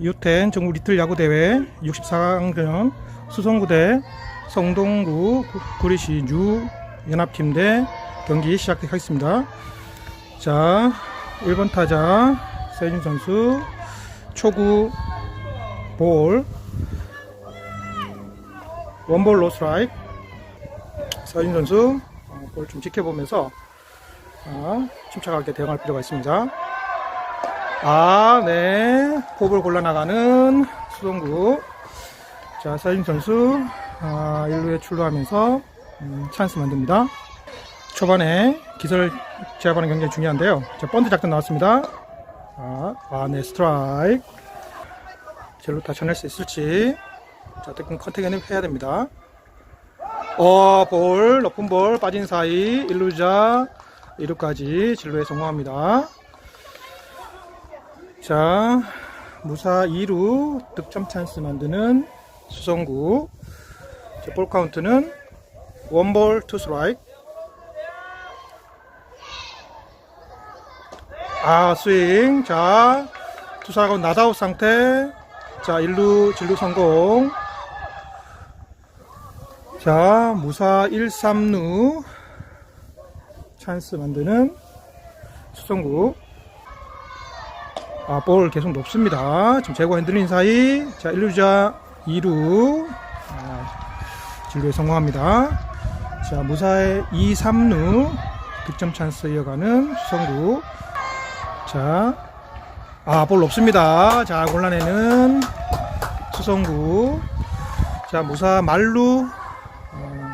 유텐 전국 리틀 야구대회 64강전 수성구대 성동구 구- 구리시 유 연합팀 대 경기 시작하겠습니다. 자, 1번 타자 세준 선수 초구 볼 원볼 로스트라이크 서진 선수 볼 좀 지켜보면서 아, 침착하게 대응할 필요가 있습니다. 아, 네. 홉을 골라나가는 수동구. 자, 서진 선수, 아, 1루에 출루하면서, 음, 찬스 만듭니다. 초반에 기술 제압하는 게 굉장히 중요한데요. 자, 번트 작전 나왔습니다. 아, 아, 네, 스트라이크. 젤로 다 쳐낼 수 있을지. 자, 어떻게 컨택을 해야 됩니다. 어, 볼, 높은 볼, 빠진 사이, 1루자, 2루까지 진루에 성공합니다. 자, 무사 2루 득점 찬스 만드는 수성구. 자, 볼 카운트는 원볼 투 스트라이크. 아, 스윙. 자, 투사하고 나다웃 상태. 자, 1루 진루 성공. 자, 무사 1, 3루 찬스 만드는 수성구. 아, 볼 계속 높습니다. 지금 제고 흔들린 사이. 자, 1루자 2루. 아, 진루에 성공합니다. 자, 무사의 2, 3루. 득점 찬스 이어가는 수성구. 자, 아, 볼 높습니다. 자, 곤란해는 수성구. 자, 무사 말루. 어,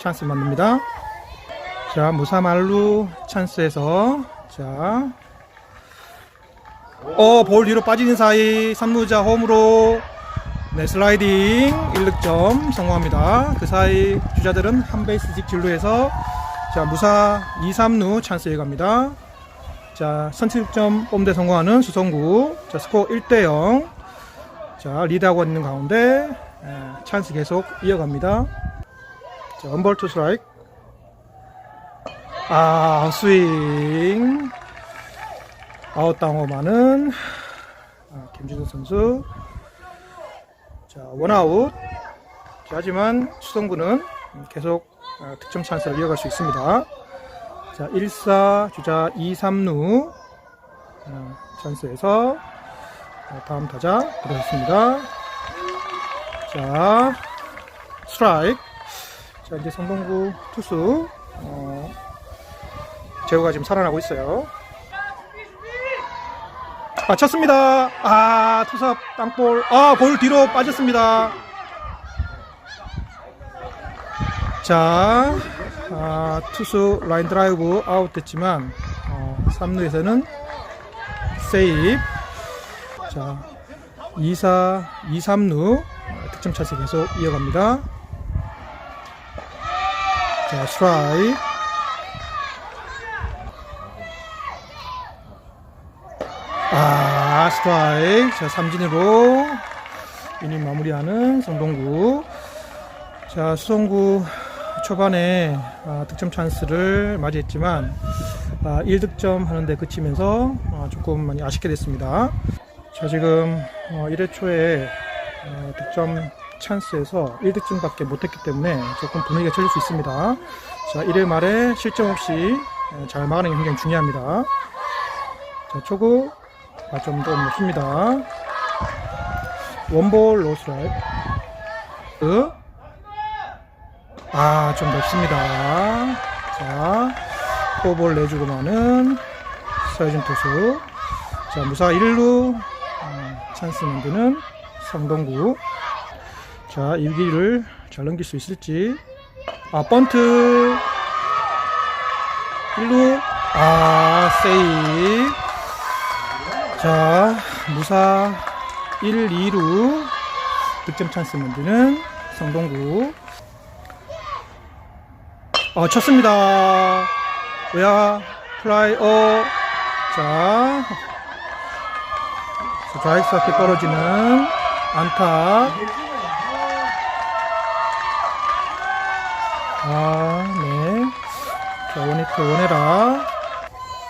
찬스 만듭니다. 자, 무사 말루 찬스에서. 자, 어, 볼 뒤로 빠지는 사이 3루자 홈으로 네, 슬라이딩 1득점 성공합니다. 그 사이 주자들은 한 베이스씩 진루해서 자, 무사 2, 3루 찬스에 갑니다. 자, 선취득점 뽐대 성공하는 수성구. 자, 스코어 1대 0. 자, 리드하고 있는 가운데 에, 찬스 계속 이어갑니다. 자, 원볼 투 스트라이크. 아, 스윙. 아웃 당호만은 아, 김진호 선수. 자, 원아웃. 자, 하지만 수성구는 계속 아, 득점 찬스를 이어갈 수 있습니다. 자, 1사 주자 2, 3루 어, 찬스에서 어, 다음 타자 들어섰습니다. 자, 스트라이크. 자, 이제 성동구 투수 어, 제호가 지금 살아나고 있어요. 맞췄습니다. 아, 투사 땅볼. 아, 볼 뒤로 빠졌습니다. 자, 아, 투수 라인 드라이브 아웃 됐지만, 어, 3루에서는 세이브. 자, 2사, 2, 3루 득점 차스 계속 이어갑니다. 자, 스트라이 크. 아, 스트라이크. 자, 삼진으로 이닝 마무리하는 성동구. 자, 수성구 초반에 아, 득점 찬스를 맞이했지만 아, 1득점 하는데 그치면서 아, 조금 많이 아쉽게 됐습니다. 자, 지금 어, 1회 초에 어, 득점 찬스에서 1득점 밖에 못했기 때문에 조금 분위기가 처질 수 있습니다. 자, 1회 말에 실점 없이 어, 잘 막아내는 게 굉장히 중요합니다. 자, 초구 아, 좀더 높습니다. 원볼 로스라이트. 그, 아, 좀 높습니다. 자, 포볼 내주고 마는 서효진 투수. 자, 무사 1루, 어, 찬스 만드는 성동구. 자, 1기를 잘 넘길 수 있을지. 아, 번트. 1루. 아, 세이. 자, 무사 1, 2루 득점 찬스 만드는 성동구. 어, 쳤습니다. 외야 플라이 어. 자, 드라이스 앞에 떨어지는 안타. 아, 네. 자, 원히트 원해라.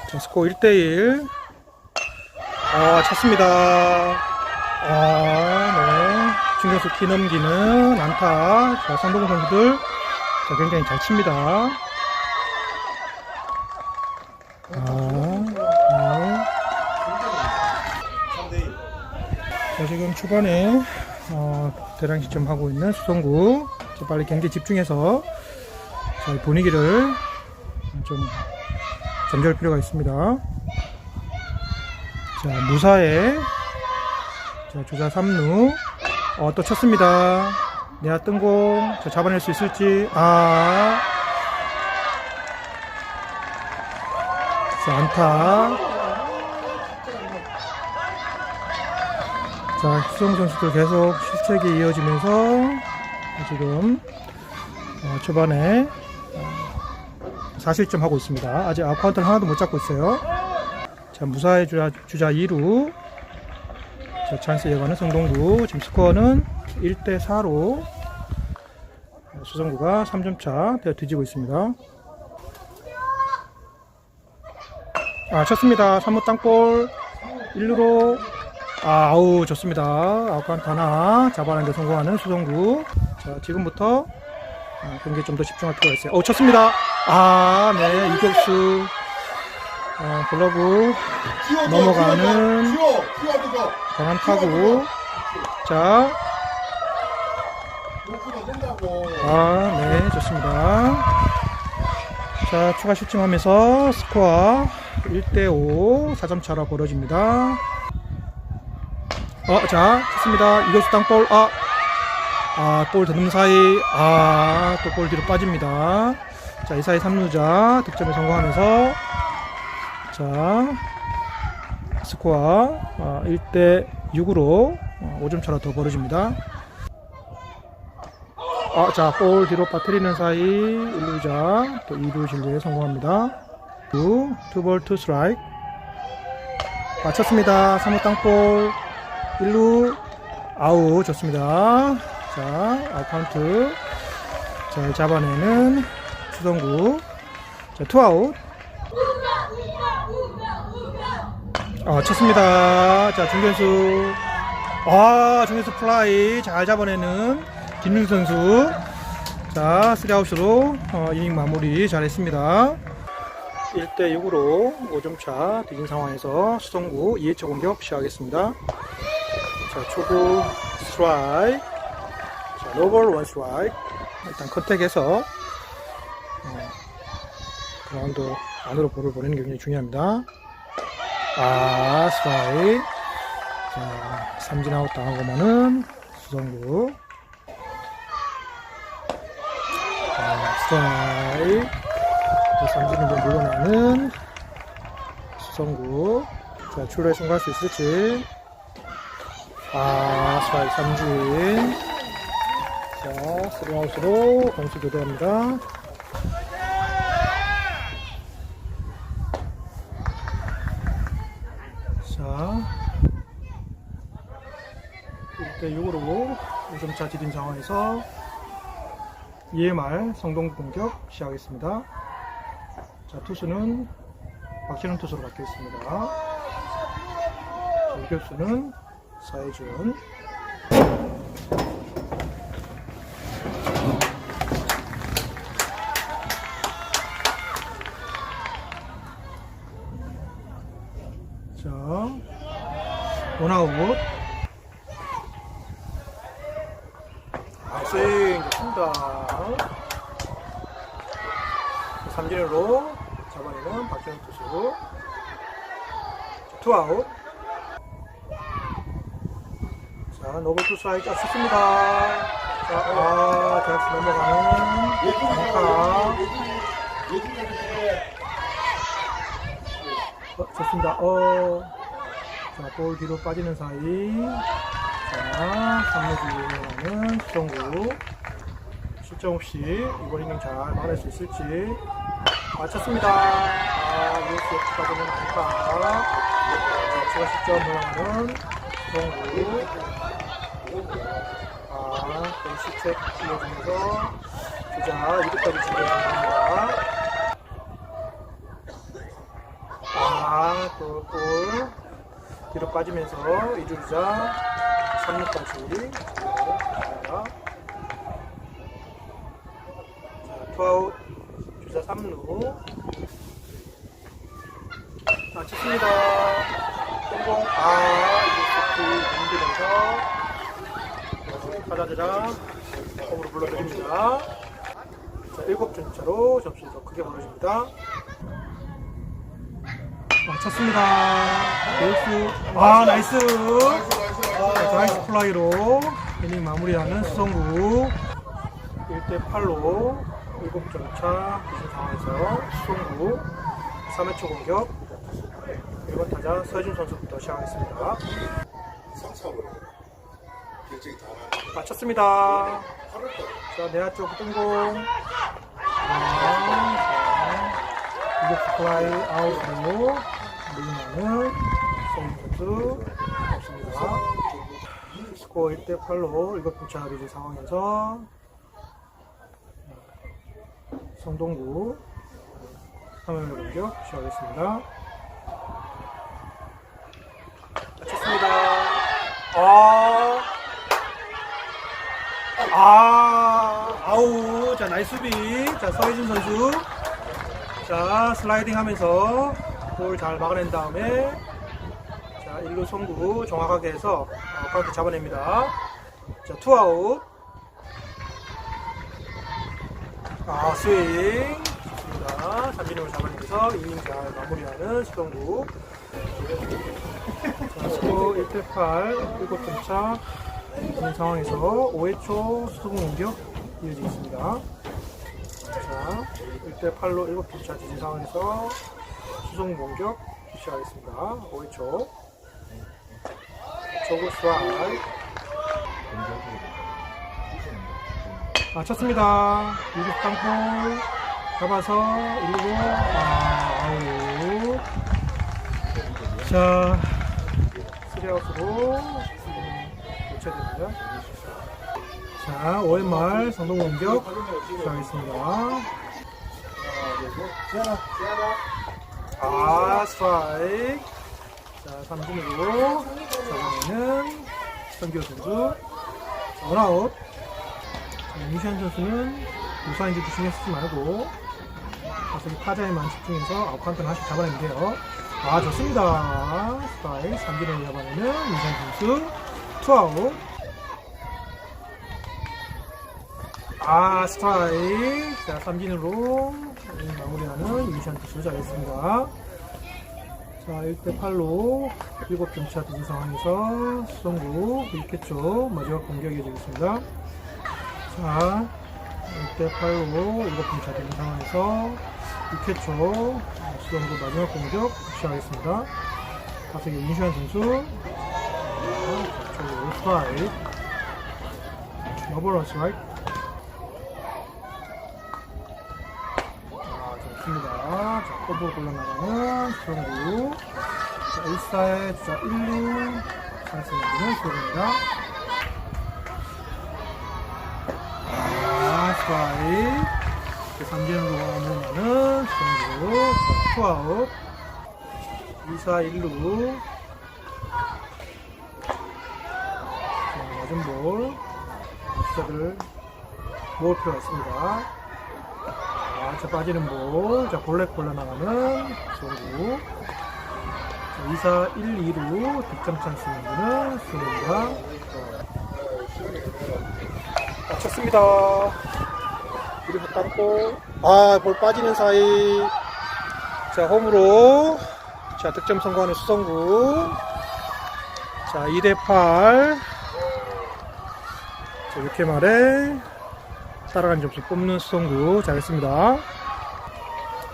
자, 스코어 1대1. 아, 찼습니다. 중에서 키 넘기는 안타. 자, 성동 선수들. 자, 굉장히 잘 칩니다. 아, 네. 자, 지금 초반에, 어, 대량 시점하고 있는 수성구. 자, 빨리 경기 집중해서, 자, 분위기를 좀 잠재울 필요가 있습니다. 자, 무사에, 자, 주자 3루. 어, 또 쳤습니다. 내야 뜬공. 자, 잡아낼 수 있을지. 아. 자, 안타. 자, 수성 선수들 계속 실책이 이어지면서 지금 어, 초반에 어, 4실점 하고 있습니다. 아직 아웃카운트를 하나도 못 잡고 있어요. 자, 무사히 주자, 주자 2루. 자, 찬스 예관은 성동구. 지금 스코어는 1대4로 수성구가 3점차 되어 뒤지고 있습니다. 아, 쳤습니다. 3루 땅볼. 1루로. 아, 아우, 좋습니다. 아웃카운트 하나 잡아내는데 성공하는 수성구. 자, 지금부터 아, 경기에 좀 더 집중할 필요가 있어요. 어, 쳤습니다. 아, 네, 이격수. 어, 글러브 넘어가는. 강한 타구. 자. 아, 네, 좋습니다. 자, 추가 실점하면서 스코어 1대5 4점 차로 벌어집니다. 어, 자, 좋습니다. 이것수 땅볼, 아, 아, 볼 더듬는 사이, 아, 또 볼 뒤로 빠집니다. 자, 이 사이 3루자 득점에 성공하면서, 자, 스코어 아, 1대 6으로 5점 차로 더 벌어집니다. 아, 자, 볼 뒤로 빠뜨리는 사이 1루자 또 2루 진루에 성공합니다. 2, 투볼 투 스트라이크. 맞췄습니다. 3루 땅볼 1루 아우 좋습니다. 자, 아웃 카운트. 잘 잡아내는 수성구. 자, 투아웃. 아, 쳤습니다. 자, 중견수. 아, 중견수 플라이 잘 잡아내는 김윤 선수. 자, 3아웃으로 어, 이닝 마무리 잘했습니다. 1대6으로 5점차 뒤진 상황에서 수성구 2회차 공격 시작하겠습니다. 자, 초구 스트라이크. 자, 노볼 원 스트라이크. 일단 컨택해서 어, 그라운드 안으로 볼을 보내는 게 굉장히 중요합니다. 아, 스트라이크. 자, 삼진 아웃 당한 것만은 수성구. 자, 스트라이크. 자, 삼진을 좀 물러나는 수성구. 자, 출루에 성공할 수 있을지. 아, 스트라이크 삼진. 자, 스리아웃으로 공수 교대합니다. 자, 1대6으로 5점차 디딘 상황에서 EMR 성동 공격 시작하겠습니다. 자, 투수는 박신훈 투수로. 자, 유격수는 사회준. 자, 원아웃. 아, 스윙 좋습니다. 삼진으로 잡아내는 박정현 투수. 투아웃. 자, 노블 투수 아이 짰습니다. 자, 아, 자스 넘어가는 안타. 어, 좋습니다. 어, 자, 볼 뒤로 빠지는 사이. 자, 3루 뒤로가는 수정구. 실점 없이 이번 이닝 잘 막을 수 있을지. 맞췄습니다. 아, 유스 역까지는 안타. 자, 추가 실점 들어가는 수정구. 아, 또 실책 이어지면서 주자 2루까지 진행합니다. 아, 또 볼. 뒤로 빠지면서 이주자 3루까지. 자, 자, 투아웃 주자 3루. 자, 쳤습니다. 성공. 아, 대장 홈으로 불러드립니다. 자, 7점 차로 점수를 더 크게 벌어집니다. 아, 쳤습니다. 베이스. 아, 나이스. 자, 드라이스 플라이로 이닝 마무리하는 수성구 1대8로 7점 차 이런 상황에서 수성구 3회 초 공격 1번 타자 서준 선수부터 시작하겠습니다. 맞췄습니다. 자, 내야 쪽 뜬공. 자, 이격수 플라이 아웃으로 밀리나는 송민 선수 없습니다. 스코어 1대 8로 7분 차 리즈 상황에서 성동구 3회目공격 시작하겠습니다. 맞췄습니다. 아, 아, 나이스 수비. 자, 서희진 선수. 자, 슬라이딩 하면서 볼 잘 막아낸 다음에, 자, 일루 송구 정확하게 해서 어, 카운트 잡아냅니다. 자, 투아웃. 아, 스윙. 좋습니다. 잠진으로 잡아내면서 이닝 잘 마무리하는 수동구. 자, 스코어 1대8, 7점 차. 이런 상황에서 5회 초 수동 공격 이어지겠습니다. 자, 1대 8로 7점 차 지진 상황에서 수송 공격 시작하겠습니다. 5회 초. 조구 스와이. 아, 쳤습니다. 유격 땅볼 잡아서 1루 아, 아우. 자, 3아웃으로 교체됩니다. 자, 5회 말 성동 공격 시작하겠습니다. 아, 스트라이크. 자, 3진으로 잡아내는 성규 선수. 자, 원아웃. 자, 유시안 선수는 유사인지 신경 쓰지 말고 가서 타자에만 집중해서 아웃카운트를 하나씩 잡아내는데요. 아, 좋습니다. 스트라이크. 3진으로 잡아내는 유시안 선수. 투아웃. 아, 스트라이크. 자, 삼진으로 마무리하는 유시안 투수 잘했습니다. 자, 1대8로 7점 차 뒤진 상황에서 수성구 1캐초 마지막 공격이 되겠습니다. 자, 1대8로 7점 차 뒤진 상황에서 6캐초 수성구 마지막 공격 시작하겠습니다. 가석의 윤시환 선수. 스트라이크. 너버러 스트라이크. 자, 커브 골라나가는 수영구. 자, 1사의 주자 1루. 찬스 만드는 수영입니다. 아, 스트라이크. 자, 삼진으로 넘어가는 수영구. 자, 투아웃. 2사 1루. 자, 낮은 볼. 주자들 모을 필요가 있습니다. 자, 자 빠지는 볼. 자, 볼넷 골라나가는 송구. 자, 2사 1, 2루 득점 찬스 만드는 수입니다. 맞췄습니다. 그리고 땅고. 아, 볼 빠지는 사이. 자, 홈으로. 자, 득점 성공하는 수성구. 자, 2대 8. 자, 이렇게 말해. 따라간 점수 뽑는 수성구 잘했습니다.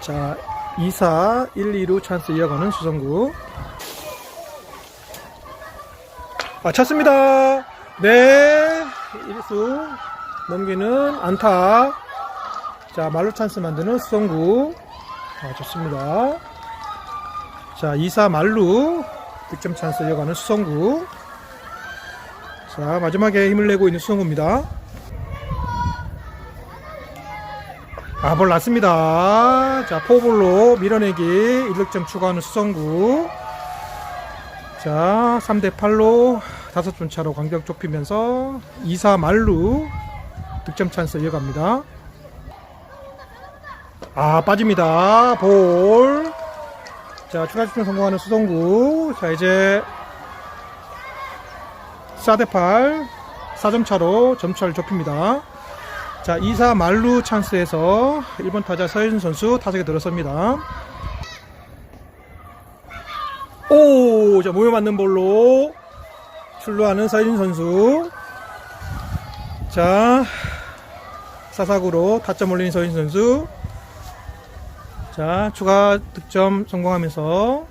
자, 2사 1, 2루 찬스 이어가는 수성구. 아, 쳤습니다. 네. 1수 넘기는 안타. 자, 말로 찬스 만드는 수성구. 아, 좋습니다. 자, 2사 말루 득점 찬스 이어가는 수성구. 자, 마지막에 힘을 내고 있는 수성구입니다. 아, 볼 났습니다. 자, 포볼로 밀어내기 1득점 추가하는 수성구. 자, 3대8로 다섯 점 차로 간격 좁히면서 2사 말루 득점 찬스 이어갑니다. 아 빠집니다. 볼. 자 추가 득점 성공하는 수성구. 자 이제 4대8 4점 차로 점차를 좁힙니다. 자 2사 말루 찬스에서 1번 타자 서현 선수 타석에 들어섭니다. 오, 자, 모여 맞는 볼로 출루하는 서진 선수. 자, 사사구로 타점 올린 서진 선수. 자, 추가 득점 성공하면서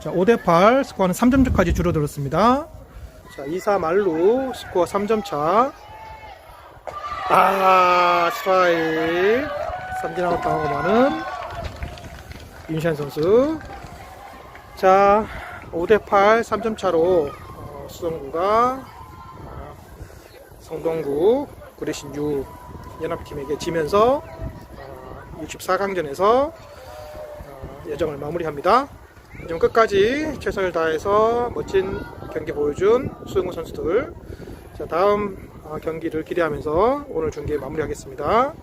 자, 5대8 스코어는 3점차까지 줄어들었습니다. 자, 2사 말루 스코어 3점 차. 아, 스트라이크. 삼진 아웃 당하고 마는 윤시안 선수. 자, 5대8 3점 차로 어, 수성구가 어, 성동구 구례신 유 연합팀에게 지면서 어, 64강전에서 어, 예정을 마무리합니다. 하지만 끝까지 최선을 다해서 멋진 경기 보여준 수성구 선수들. 자, 다음 어, 경기를 기대하면서 오늘 중계 마무리하겠습니다.